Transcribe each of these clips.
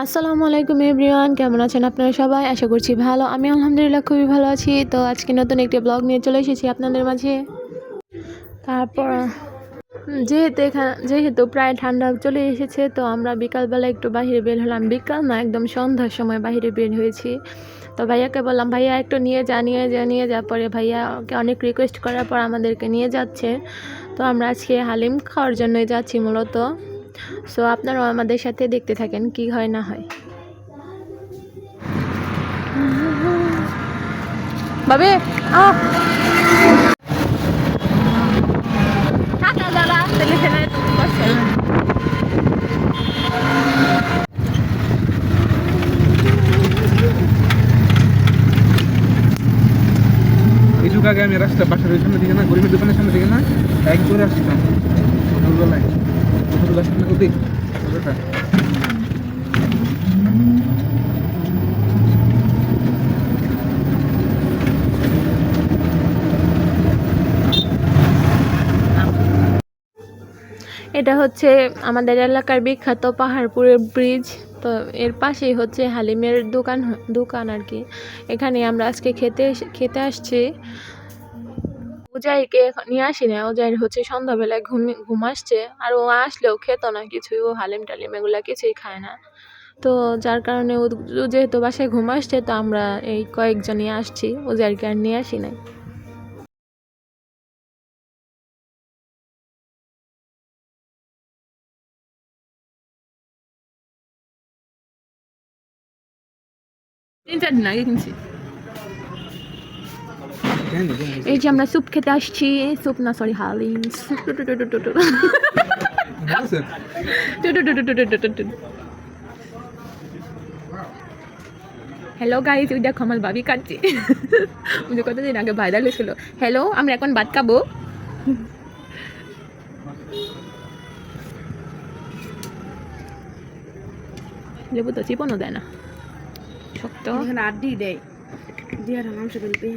আসসালামু আলাইকুম এভরিওয়ান, কেমন আছেন আপনারা সবাই? আশা করছি ভালো। আমি আলহামদুলিল্লাহ খুবই ভালো আছি। তো আজকে নতুন একটি ব্লগ নিয়ে চলে এসেছি আপনাদের মাঝে। তারপর যেহেতু এখানে যেহেতু প্রায় ঠান্ডা চলে এসেছে, তো আমরা বিকালবেলা একটু বাইরে বের হলাম। বিকাল না, একদম সন্ধ্যার সময় বাইরে বের হয়েছি। তো ভাইয়াকে বললাম, ভাইয়া, একটু নিয়ে যা নিয়ে যা নিয়ে যা। পরে ভাইয়াকে অনেক রিকোয়েস্ট করার পর আমাদেরকে নিয়ে যাচ্ছে। তো আমরা আজকে হালিম খাওয়ার জন্যই যাচ্ছি মূলত। সো আপনারাও আমাদের সাথে দেখতে থাকেন কি হয় না হয়। বাবে যুগ আগে আমি রাস্তা বাসার ওই সামনে দিকে না গরিবের দোকানের সামনে দিকে না এক করে আসছিলাম সকালবেলায় এটা হচ্ছে আমাদের এলাকার বিখ্যাত পাহাড়পুরের ব্রিজ। তো এর পাশেই হচ্ছে হালিমের দোকান দোকান আর কি। এখানে আমরা আজকে খেতে খেতে আসছি। উজাইকে নিয়ে আসি না। উজাইর হচ্ছে সন্ধ্যাবেলায় ঘুমি, ঘুম আসছে। আর ও আসলেও খেত না কিছুই। ও হালিম টালিম এগুলো কিছুই খায় না। তো যার কারণে ও যেহেতু বাসায় ঘুম আসছে, তো আমরা এই কয়েকজনই আসছি। উজাইরকে আর নিয়ে আসি নাই। তিন চার দিন আগে কিনছি। কেন এই যে আমরা স্যুপ খেতে আসছি। স্যুপ না সরি হালিম। হ্যালো গাইজ ওই দেখো আমার বাবি কাটছে। ওদের কতদিন আগে ভাইরাল হয়েছিল। হ্যালো আমরা এখন বাদ খাব। লেবু তো চিপনও দেয় না। শক্ত। আড্ডি দেয়। দিয়ে মাংস পেলে পেয়ে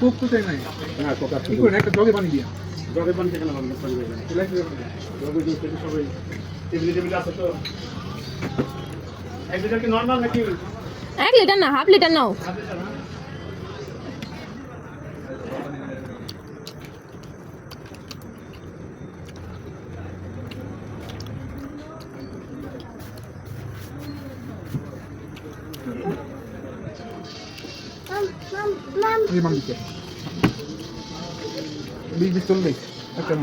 কোক তো চাই নাই? না কোকা কি করে একটা জগে পানি দিয়া। জগে পানি থেকে না পানি জগে জুস থেকে সবাই টেবিলে টেবিলে আছে তো। এক লিটার কি নর্মাল নাকি? এক লিটার না হাফ লিটার নাও। এই মাম দিতে বিশ বিশ চল্লিশ একটা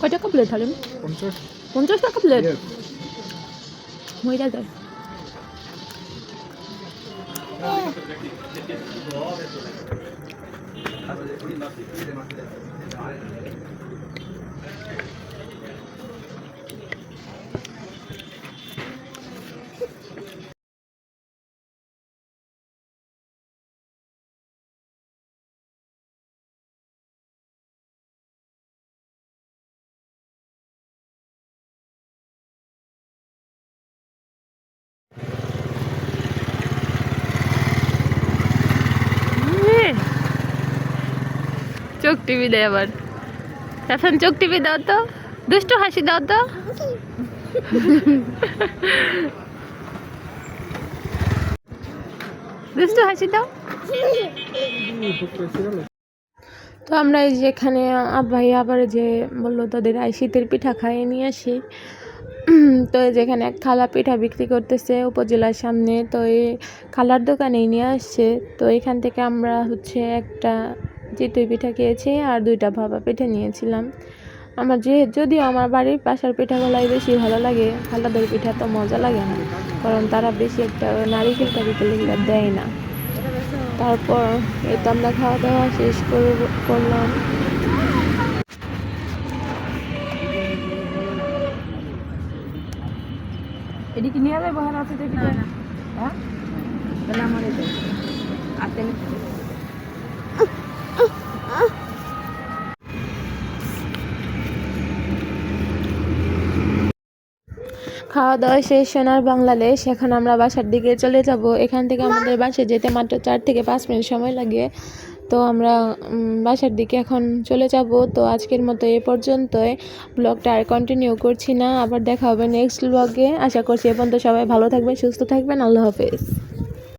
কয় টাকা প্লেট হালিম? পঞ্চাশ। পঞ্চাশ টাকা প্লেট. হয়ে যায় চোখ টিভি দেয় আবার। এখন চোখ টিভি দাও তো। দুষ্টু হাসি দাও তো। দুষ্টু হাসি দাও। তো আমরা এই যে এখানে ভাই আবার যে বলল তাদের আই শীতের পিঠা খাইয়ে নিয়ে আসি। তো যেখানে এক খালা পিঠা বিক্রি করতেছে উপজেলার সামনে। তো এই খালার দোকানেই নিয়ে আসছে। তো এখান থেকে আমরা হচ্ছে একটা চিতই পিঠা খেয়েছি আর দুইটা ভাপা পিঠা নিয়েছিলাম। আমার যে যদিও আমার বাড়ির পাশার পিঠাগুলাই বেশি ভালো লাগে ফালাদের পিঠা তো মজা লাগে না কারণ তারা বেশি একটা নারিকেল টারিকেল এগুলো দেয় না। তারপর এই তো আমরা খাওয়া দাওয়া শেষ করলাম। নিয়ে যাবে বহার আছে দেখি হ্যাঁ। তাহলে আমার এটা খাওয়া দাওয়া শেষ, সোনার বাংলাদেশ। এখন আমরা বাসার দিকে চলে যাব। এখান থেকে আমাদের বাসে যেতে মাত্র চার থেকে পাঁচ মিনিট সময় লাগে। তো আমরা বাসার দিকে এখন চলে যাব। তো আজকের মতো এ পর্যন্তই। ব্লগটা আর কন্টিনিউ করছি না। আবার দেখা হবে নেক্সট ব্লগে আশা করছি এ পর্যন্ত সবাই ভালো থাকবেন, সুস্থ থাকবেন। আল্লাহ হাফেজ।